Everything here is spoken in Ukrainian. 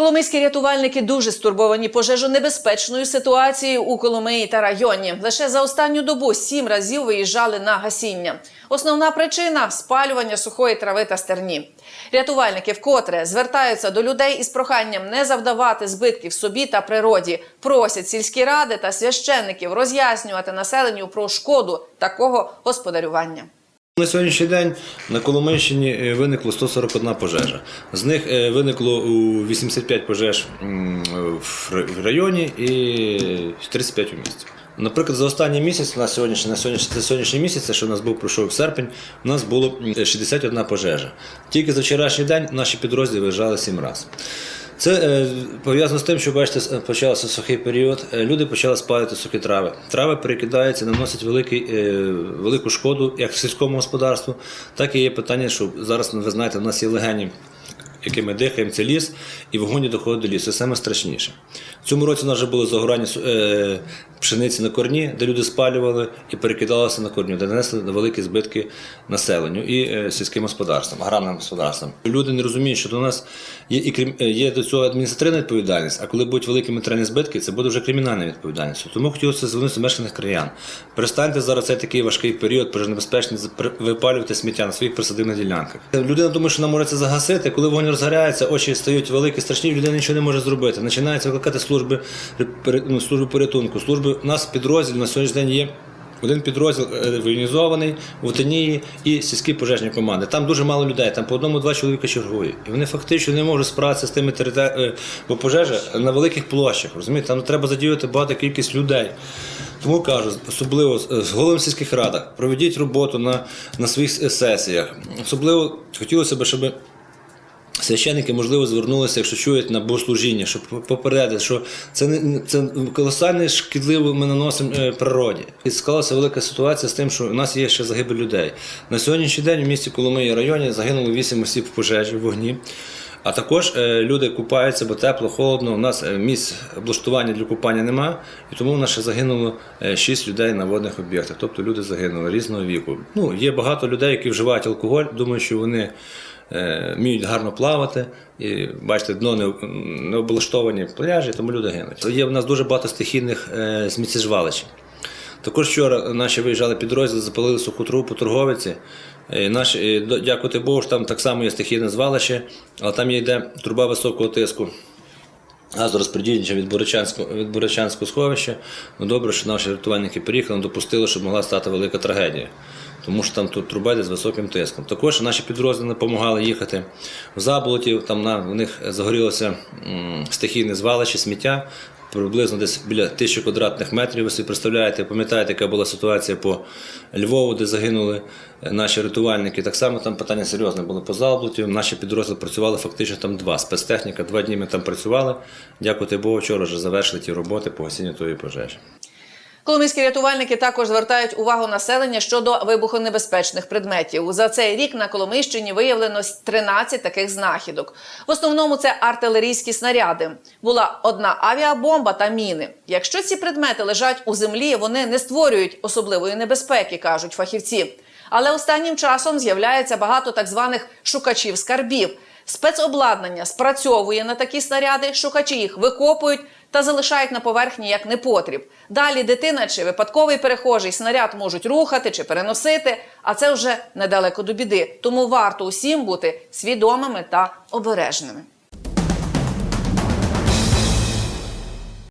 Коломийські рятувальники дуже стурбовані пожежонебезпечною ситуацією у Коломиї та районі. Лише за останню добу сім разів виїжджали на гасіння. Основна причина спалювання сухої трави та стерні. Рятувальники вкотре звертаються до людей із проханням не завдавати збитків собі та природі. Просять сільські ради та священників роз'яснювати населенню про шкоду такого господарювання. На сьогоднішній день на Коломийщині е, виникло 141 пожежа. З них е, виникло 85 пожеж в районі і 35 у місті. Наприклад, за останній місяць, на сьогоднішній, на сьогоднішній, за сьогоднішній місяць, що у нас був пройшов серпень, у нас було 61 пожежа. Тільки за вчорашній день наші підрозділи виїжджали 7 разів. Це е, пов'язано з тим, що бачите, с- почався сухий період. е, Люди почали спалити сухі трави. Трави перекидаються, наносять великий, е, велику шкоду як сільському господарству, так і є питання, що зараз ви знаєте, в нас є легені, якими дихаємо, це ліс, і вогонь доходить до лісу. Це саме страшніше. В цьому році у нас вже було загорання е, пшениці на корні, де люди спалювали і перекидалися на корню, де нанесли великі збитки населенню і е, сільським господарствам, аграрним господарствам. Люди не розуміють, що до нас є і крім е, є до цього адміністративна відповідальність, а коли будуть великі матеріальні збитки, це буде вже кримінальна відповідальність. Тому хотілося звернутися до мешканих краян. Перестаньте зараз цей такий важкий період, пожежнебезпечний, запри- випалювати сміття на своїх присадибних ділянках. Людина думає, що вона може це загасити. Коли вогонь розгоряється, очі стають великі, страшні, людина нічого не може зробити. Починається викликати служби ну, служби порятунку. Служби у нас підрозділ на сьогоднішній день є. Один підрозділ е, воєнізований в Утинії і сільські пожежні команди. Там дуже мало людей, там по одному-два чоловіка чергує. І вони фактично не можуть справитися з тими територіями, бо пожежа на великих площах. Розумієте, там треба задіяти багато кількість людей. Тому кажу, особливо з головами сільських радах, проведіть роботу на, на своїх е, сесіях. Особливо хотілося б, щоб Священники, можливо, звернулися, якщо чують на богослужіння, щоб попередити, що це не це колосальне шкідливо ми наносимо е, природі. І склалася велика ситуація з тим, що у нас є ще загибель людей. На сьогоднішній день у місті Коломиї районі загинуло 8 осіб в пожежі в вогні. А також е, люди купаються, бо тепло, холодно. У нас е, місць облаштування для купання немає, і тому у нас ще загинуло 6 людей на водних об'єктах. Тобто люди загинули різного віку. Ну, є багато людей, які вживають алкоголь, думаю, що вони вміють гарно плавати. І бачите, дно не, не облаштовані пляжі, тому люди гинуть. Є в нас дуже багато стихійних е. Також вчора наші виїжджали підрозділи, запалили суху трубу по торговиці. І Наші, і, дякувати Богу, що там так само є стихійне звалище, але там є йде труба високого тиску. Газорозподільнича від Борочанського, від Борочанського сховища. Ну добре, що наші рятувальники приїхали, не допустили, щоб могла стати велика трагедія. Тому що там тут труба з високим тиском. Також наші підрозділи допомагали їхати в Заболотів, там на, в них загорілося стихійне звалище, сміття. Приблизно десь біля тисячі квадратних метрів. Ви собі представляєте, пам'ятаєте, яка була ситуація по Львову, де загинули е, наші рятувальники. Так само там питання серйозне було по Залблуті. Наші підрозділи працювали фактично там два. Спецтехніка, два дні ми там працювали. Дякувати Богу, вчора вже завершили ті роботи по гасінню тої пожежі. Коломийські рятувальники також звертають увагу населення щодо вибухонебезпечних предметів. За цей рік на Коломийщині виявлено 13 таких знахідок. В основному це артилерійські снаряди. Була одна авіабомба та міни. Якщо ці предмети лежать у землі, вони не створюють особливої небезпеки, кажуть фахівці. Але останнім часом з'являється багато так званих шукачів скарбів. Спецобладнання спрацьовує на такі снаряди, шукачі їх викопують та залишають на поверхні як непотріб. Далі дитина чи випадковий перехожий снаряд можуть рухати чи переносити, а це вже недалеко до біди. Тому варто усім бути свідомими та обережними.